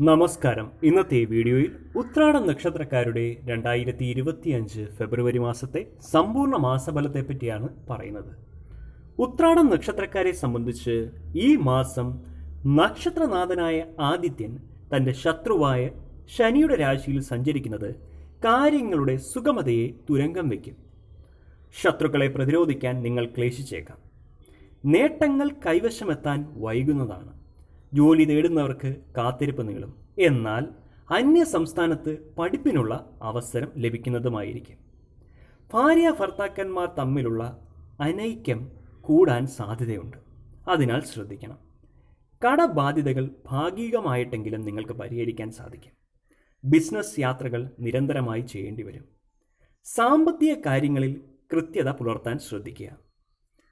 നമസ്കാരം. ഇന്നത്തെ വീഡിയോയിൽ ഉത്രാട നക്ഷത്രക്കാരുടെ രണ്ടായിരത്തി ഇരുപത്തിയഞ്ച് ഫെബ്രുവരി മാസത്തെ സമ്പൂർണ മാസഫലത്തെ പറ്റിയാണ് പറയുന്നത്. ഉത്രാട നക്ഷത്രക്കാരെ സംബന്ധിച്ച് ഈ മാസം നക്ഷത്രനാഥനായ ആദിത്യൻ തന്റെ ശത്രുവായ ശനിയുടെ രാശിയിൽ സഞ്ചരിക്കുന്നത് കാര്യങ്ങളുടെ സുഗമതയെ തുരങ്കം വയ്ക്കും. ശത്രുക്കളെ പ്രതിരോധിക്കാൻ നിങ്ങൾ ക്ലേശിച്ചേക്കാം. നേട്ടങ്ങൾ കൈവശമെത്താൻ വൈകുന്നതാണ്. ജോലി നേടുന്നവർക്ക് കാത്തിരിപ്പ് നീളും. എന്നാൽ അന്യ സംസ്ഥാനത്ത് പഠിപ്പിനുള്ള അവസരം ലഭിക്കുന്നതുമായിരിക്കും. ഭാര്യ ഭർത്താക്കന്മാർ തമ്മിലുള്ള അനൈക്യം കൂടാൻ സാധ്യതയുണ്ട്. അതിനാൽ ശ്രദ്ധിക്കണം. കടബാധ്യതകൾ ഭാഗികമായിട്ടെങ്കിലും നിങ്ങൾക്ക് പരിഹരിക്കാൻ സാധിക്കും. ബിസിനസ് യാത്രകൾ നിരന്തരമായി ചെയ്യേണ്ടി വരും. സാമ്പത്തിക കാര്യങ്ങളിൽ കൃത്യത പുലർത്താൻ ശ്രദ്ധിക്കുക.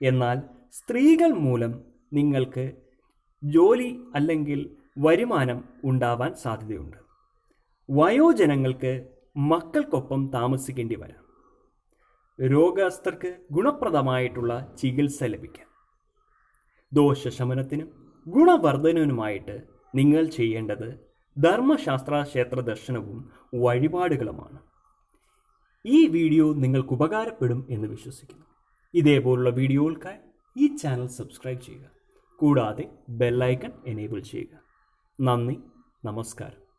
എന്നാൽ സ്ത്രീകൾ മൂലം നിങ്ങൾക്ക് ജോലി അല്ലെങ്കിൽ വരുമാനം ഉണ്ടാവാൻ സാധ്യതയുണ്ട്. വയോജനങ്ങൾക്ക് മക്കൾക്കൊപ്പം താമസിക്കേണ്ടി വരാം. രോഗസ്ഥർക്ക് ഗുണപ്രദമായിട്ടുള്ള ചികിത്സ ലഭിക്കാം. ദോഷശമനത്തിനും ഗുണവർദ്ധനവിനുമായിട്ട് നിങ്ങൾ ചെയ്യേണ്ടത് ധർമ്മശാസ്ത്ര ക്ഷേത്ര ദർശനവും വഴിപാടുകളുമാണ്. ഈ വീഡിയോ നിങ്ങൾക്ക് ഉപകാരപ്പെടും എന്ന് വിശ്വസിക്കുന്നു. ഇതേപോലുള്ള വീഡിയോകൾക്കായി ഈ ചാനൽ സബ്സ്ക്രൈബ് ചെയ്യുക. കൂടാതെ ബെല്ലൈക്കൺ എനേബിൾ ചെയ്യുക. നന്ദി നമസ്കാരം.